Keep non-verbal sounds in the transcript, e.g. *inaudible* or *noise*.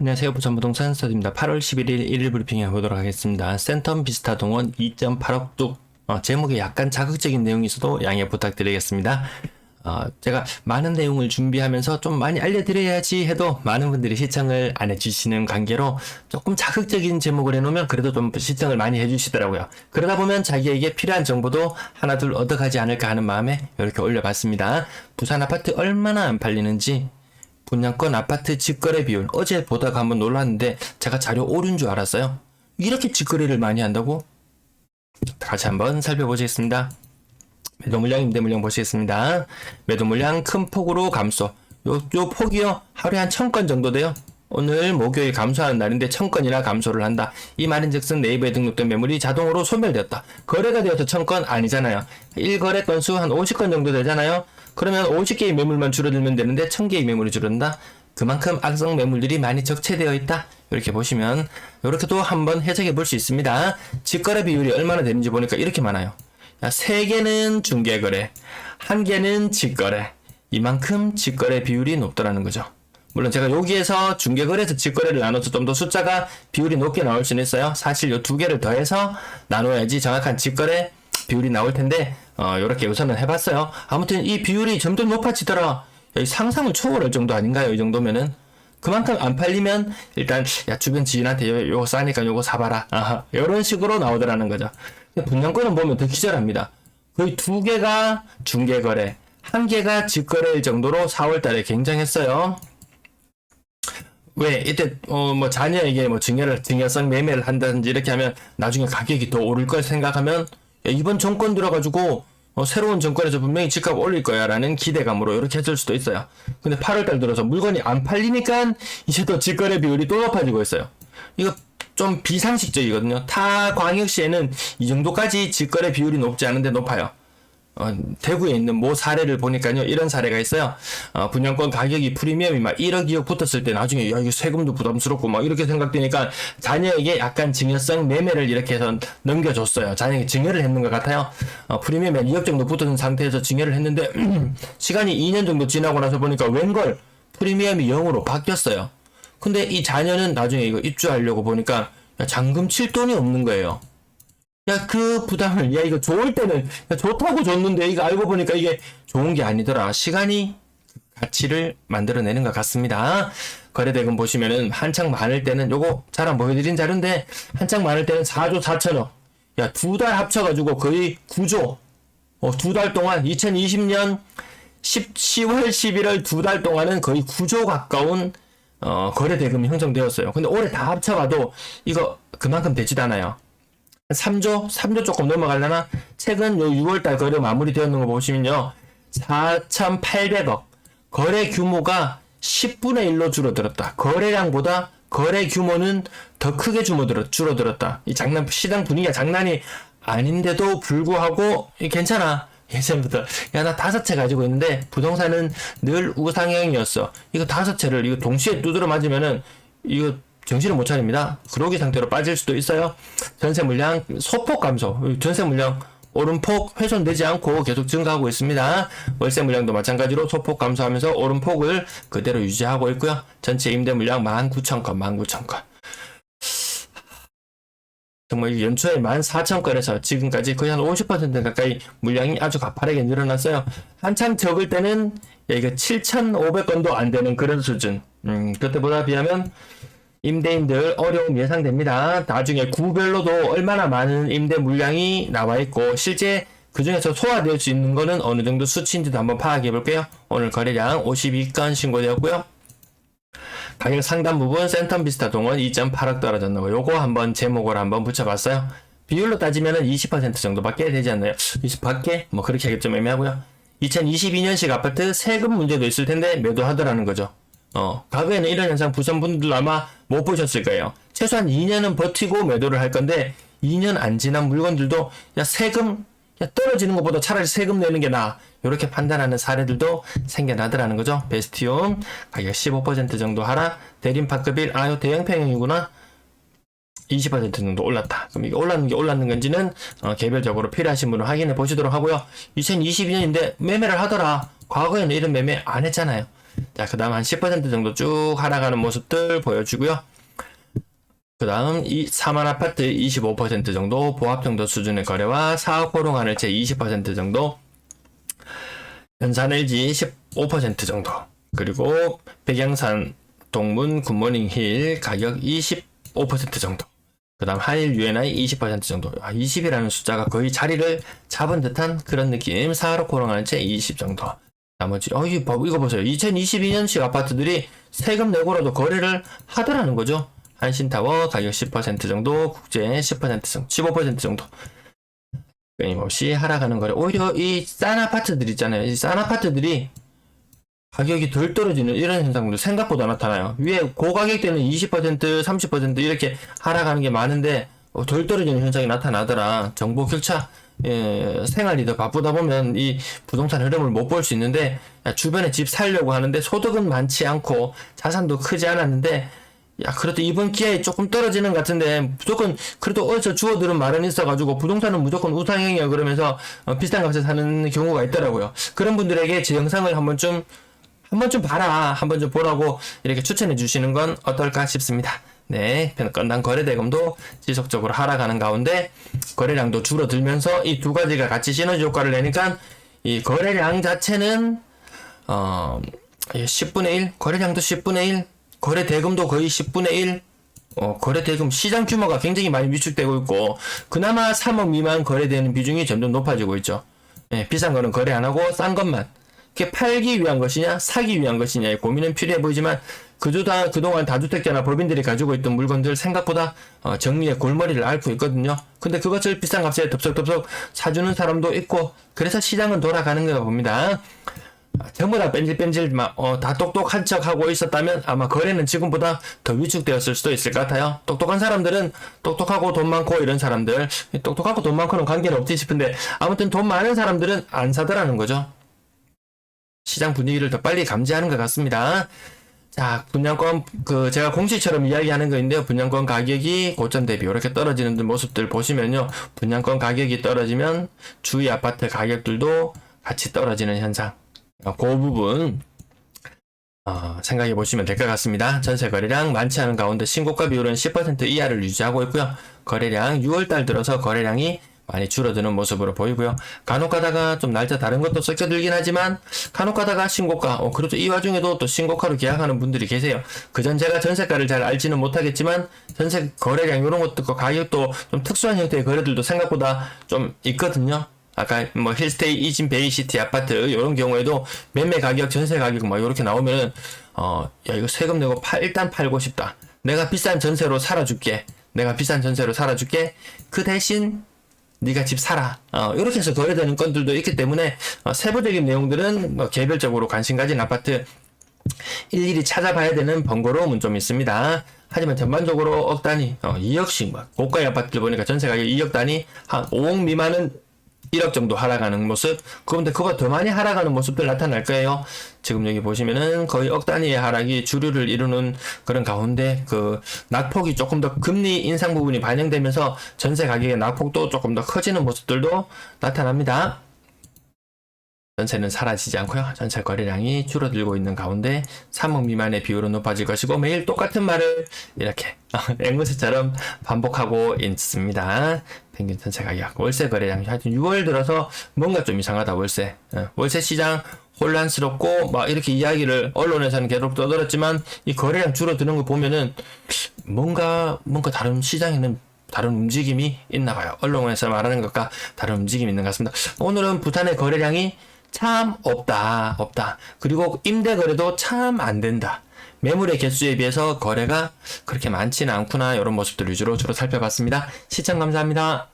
안녕하세요. 부천부동산 스터디입니다. 8월 11일 일일 브리핑 해 보도록 하겠습니다. 센텀 비스타 동원 2.8억 뚝. 어, 제목에 약간 자극적인 내용이 있어도 양해 부탁드리겠습니다. 어, 제가 많은 내용을 준비하면서 좀 많이 알려드려야지 해도 많은 분들이 시청을 안 해주시는 관계로 조금 자극적인 제목을 해놓으면 그래도 좀 시청을 많이 해주시더라고요. 그러다 보면 자기에게 필요한 정보도 하나 둘 얻어가지 않을까 하는 마음에 이렇게 올려봤습니다. 부산 아파트 얼마나 안 팔리는지 분양권 아파트 직거래 비율 어제 보다가 한번 놀랐는데 제가 자료 오른 줄 알았어요. 이렇게 직거래를 많이 한다고? 다시 한번 살펴보시겠습니다. 매도 물량, 임대 물량 보시겠습니다. 매도 물량 큰 폭으로 감소. 요, 요 폭이요. 하루에 한 천 건 정도 돼요. 오늘 목요일 감소하는 날인데 천 건이나 감소를 한다. 이 말인 즉슨 네이버에 등록된 매물이 자동으로 소멸되었다. 거래가 되어서 천건 아니잖아요. 1거래 건수 한 50건 정도 되잖아요. 그러면 50개의 매물만 줄어들면 되는데 1000개의 매물이 줄어든다. 그만큼 악성 매물들이 많이 적체되어 있다. 이렇게 보시면 이렇게도 한번 해석해 볼 수 있습니다. 직거래 비율이 얼마나 되는지 보니까 이렇게 많아요. 야, 3개는 중개거래, 1개는 직거래. 이만큼 직거래 비율이 높다라는 거죠. 물론 제가 여기에서 중개거래에서 직거래를 나눠서 좀 더 숫자가 비율이 높게 나올 수는 있어요. 사실 이 두 개를 더해서 나눠야지 정확한 직거래 비율이 나올 텐데 어, 이렇게 우선은 해봤어요. 아무튼 이 비율이 점점 높아지더라. 상상을 초월할 정도 아닌가요? 이 정도면은 그만큼 안 팔리면 일단 야 주변 지인한테 요- 요거 싸니까 요거 사봐라. 아하, 이런 식으로 나오더라는 거죠. 분양권은 보면 더 기절합니다. 거의 두 개가 중개거래, 한 개가 직거래일 정도로 4월달에 굉장했어요. 왜 이때 어 뭐 자녀에게 뭐 증여를 증여성 매매를 한다든지 이렇게 하면 나중에 가격이 더 오를 걸 생각하면 야, 이번 정권 들어가지고 어, 새로운 정권에서 분명히 집값 올릴 거야라는 기대감으로 이렇게 했을 수도 있어요. 근데 8월달 들어서 물건이 안 팔리니까 이제 또 직거래 비율이 또 높아지고 있어요. 이거 좀 비상식적이거든요. 타 광역시에는 이 정도까지 직거래 비율이 높지 않은데 높아요. 어, 대구에 있는 모 사례를 보니까요 이런 사례가 있어요. 어, 분양권 가격이 프리미엄이 막 1억 2억 붙었을 때 나중에 야 이거 세금도 부담스럽고 막 이렇게 생각되니까 자녀에게 약간 증여성 매매를 이렇게 해서 넘겨줬어요. 자녀에게 증여를 했는 것 같아요. 어, 프리미엄이 한 2억 정도 붙은 상태에서 증여를 했는데 *clears throat* 시간이 2년 정도 지나고 나서 보니까 웬걸 프리미엄이 0으로 바뀌었어요. 근데 이 자녀는 나중에 이거 입주하려고 보니까 야, 잔금 칠 돈이 없는 거예요 야, 그 부담을, 야, 이거 좋을 때는, 야, 좋다고 줬는데, 이거 알고 보니까 이게 좋은 게 아니더라. 시간이 가치를 만들어내는 것 같습니다. 거래대금 보시면은, 한창 많을 때는, 요거 잘 안 보여드린 자료인데, 한창 많을 때는 4조 4천억. 야, 두 달 합쳐가지고 거의 9조. 어, 두 달 동안, 2020년 10, 10월, 11월 두 달 동안은 거의 9조 가까운, 어, 거래대금이 형성되었어요. 근데 올해 다 합쳐봐도, 이거 그만큼 되지도 않아요. 3조, 3조 조금 넘어가려나? 최근 요 6월달 거래 마무리되었는 거 보시면요. 4,800억. 거래 규모가 10분의 1로 줄어들었다. 거래량보다 거래 규모는 더 크게 줄어들었, 줄어들었다. 이 장난, 시장 분위기가 장난이 아닌데도 불구하고, 이 괜찮아. 예전부터. 야, 나 다섯 채 가지고 있는데, 부동산은 늘 우상향이었어. 이거 다섯 채를, 이거 동시에 두드려 맞으면은, 이거 정신을 못 차립니다. 그러기 상태로 빠질 수도 있어요. 전세 물량 소폭 감소, 전세 물량 오름폭 훼손되지 않고 계속 증가하고 있습니다. 월세 물량도 마찬가지로 소폭 감소하면서 오름폭을 그대로 유지하고 있고요. 전체 임대 물량 19,000건, 19,000건. 정말 연초에 14,000건에서 지금까지 거의 한 50% 가까이 물량이 아주 가파르게 늘어났어요. 한참 적을 때는 야, 이거 7,500건도 안 되는 그런 수준. 음, 그때보다 비하면 임대인들 어려움 예상됩니다. 나중에 구별로도 얼마나 많은 임대 물량이 나와 있고 실제 그 중에서 소화될 수 있는 거는 어느 정도 수치인지도 한번 파악해 볼게요. 오늘 거래량 52건 신고되었고요. 가격 상단 부분 센텀 비스타 동원 2.8억 떨어졌는 거 요거 한번 제목으로 한번 붙여봤어요. 비율로 따지면은 20% 정도밖에 되지 않나요? 20밖에? 뭐 그렇게 하기 좀 애매하고요. 2022년식 아파트 세금 문제도 있을 텐데 매도하더라는 거죠. 어, 과거에는 이런 현상 부산 분들도 아마 못 보셨을 거예요. 최소한 2년은 버티고 매도를 할 건데 2년 안 지난 물건들도 야 세금 야 떨어지는 것보다 차라리 세금 내는 게 나아. 이렇게 판단하는 사례들도 생겨나더라는 거죠. 베스티움 가격 15% 정도 하락. 대림파크빌 아유 대형 평형이구나. 20% 정도 올랐다. 그럼 이게 올랐는 게 올랐는 건지는 어, 개별적으로 필요하신 분은 확인해 보시도록 하고요. 2022년인데 매매를 하더라. 과거에는 이런 매매 안 했잖아요. 자, 그 다음 한 10% 정도 쭉 하락하는 모습들 보여주고요. 그 다음 이 4만 아파트 25% 정도 보합 정도 수준의 거래와 사업 호롱 하늘채 20% 정도 연산 LG 15% 정도 그리고 백양산 동문 굿모닝 힐 가격 25% 정도 그 다음 한일 UNI 20% 정도. 아, 20이라는 숫자가 거의 자리를 잡은 듯한 그런 느낌. 사하록 호롱 하늘채 20 정도 나머지 어 이거, 봐- 이거 보세요 2022년식 아파트들이 세금 내고라도 거래를 하더라는 거죠 한신타워 가격 10% 정도, 국제 10% 정도, 15% 정도. 끊임없이 하락하는 거래. 오히려 이 싼 아파트들 있잖아요. 이 싼 아파트들이 가격이 덜 떨어지는 이런 현상도 생각보다 나타나요. 위에 고가격대는 20%, 30% 이렇게 하락하는 게 많은데 어, 덜 떨어지는 현상이 나타나더라. 정보 격차, 예, 생활이 더 바쁘다 보면 이 부동산 흐름을 못 볼 수 있는데 야, 주변에 집 살려고 하는데 소득은 많지 않고 자산도 크지 않았는데 야, 그래도 이번 기회에 조금 떨어지는 것 같은데, 무조건, 그래도 어디서 주워들은 말은 있어가지고, 부동산은 무조건 우상향이야, 그러면서, 어, 비싼 값에 사는 경우가 있더라고요. 그런 분들에게 제 영상을 한 번쯤, 한 번쯤 봐라, 한번 좀 보라고, 이렇게 추천해 주시는 건 어떨까 싶습니다. 네, 건당 거래대금도 지속적으로 하락하는 가운데, 거래량도 줄어들면서 이 두 가지가 같이 시너지 효과를 내니까, 이 거래량 자체는, 어, 10분의 1, 거래량도 10분의 1, 거래 대금도 거의 10분의 1, 어, 거래 대금 시장 규모가 굉장히 많이 위축되고 있고, 그나마 3억 미만 거래되는 비중이 점점 높아지고 있죠. 예, 비싼 거는 거래 안 하고 싼 것만. 그게 팔기 위한 것이냐, 사기 위한 것이냐의 고민은 필요해 보이지만, 그저 다, 그동안 다주택자나 법인들이 가지고 있던 물건들 생각보다 어, 정리의 골머리를 앓고 있거든요. 근데 그것을 비싼 값에 덥석덥석 사주는 사람도 있고, 그래서 시장은 돌아가는 거가 봅니다. 아, 전부 다 뺀질뺀질 막, 어, 다 똑똑한 척 하고 있었다면 아마 거래는 지금보다 더 위축되었을 수도 있을 것 같아요. 똑똑한 사람들은 똑똑하고 돈 많고 이런 사람들, 똑똑하고 돈 많고는 관계는 없지 싶은데 아무튼 돈 많은 사람들은 안 사더라는 거죠. 시장 분위기를 더 빨리 감지하는 것 같습니다. 자, 분양권, 그, 제가 공시처럼 이야기하는 거인데요. 분양권 가격이 고점 대비 이렇게 떨어지는 모습들 보시면요. 분양권 가격이 떨어지면 주위 아파트 가격들도 같이 떨어지는 현상. 어, 그 부분 어, 생각해 보시면 될 것 같습니다. 전세 거래량 많지 않은 가운데 신고가 비율은 10% 이하를 유지하고 있고요. 거래량 6월달 들어서 거래량이 많이 줄어드는 모습으로 보이고요. 간혹 가다가 좀 날짜 다른 것도 섞여들긴 하지만 간혹 가다가 신고가 어, 그래도 이 와중에도 또 신고가로 계약하는 분들이 계세요. 그전 제가 전세가를 잘 알지는 못하겠지만 전세 거래량 이런 것도 그 가격도 좀 특수한 형태의 거래들도 생각보다 좀 있거든요. 아까 뭐 힐스테이 이진 베이시티 아파트 이런 경우에도 매매 가격 전세 가격 막 이렇게 나오면은 어 야 이거 세금 내고 파, 일단 팔고 싶다 내가 비싼 전세로 살아줄게 내가 비싼 전세로 살아줄게 그 대신 네가 집 사라 어 이렇게 해서 거래되는 건들도 있기 때문에 어, 세부적인 내용들은 뭐 개별적으로 관심 가진 아파트 일일이 찾아봐야 되는 번거로움은 좀 있습니다. 하지만 전반적으로 억 단위, 어, 2억씩 막 고가의 아파트를 보니까 전세 가격 2억 단위, 한 5억 미만은 1억 정도 하락하는 모습. 그런데 그거 더 많이 하락하는 모습들 나타날 거예요. 지금 여기 보시면은 거의 억 단위의 하락이 주류를 이루는 그런 가운데 그 낙폭이 조금 더 금리 인상 부분이 반영되면서 전세 가격의 낙폭도 조금 더 커지는 모습들도 나타납니다. 전세는 사라지지 않고요. 전세 거래량이 줄어들고 있는 가운데 3억 미만의 비율은 높아질 것이고 매일 똑같은 말을 이렇게 *laughs* 앵무새처럼 반복하고 있습니다. 평균 전세 가격, 월세 거래량이 하여튼 6월 들어서 뭔가 좀 이상하다 월세. 어, 월세 시장 혼란스럽고 막 이렇게 이야기를 언론에서는 계속 떠들었지만 이 거래량 줄어드는 거 보면은 뭔가 뭔가 다른 시장에는 다른 움직임이 있나 봐요. 언론에서 말하는 것과 다른 움직임이 있는 것 같습니다. 오늘은 부산의 거래량이 참 없다, 없다. 그리고 임대 거래도 참 안 된다. 매물의 개수에 비해서 거래가 그렇게 많지는 않구나. 이런 모습들 위주로 주로 살펴봤습니다. 시청 감사합니다.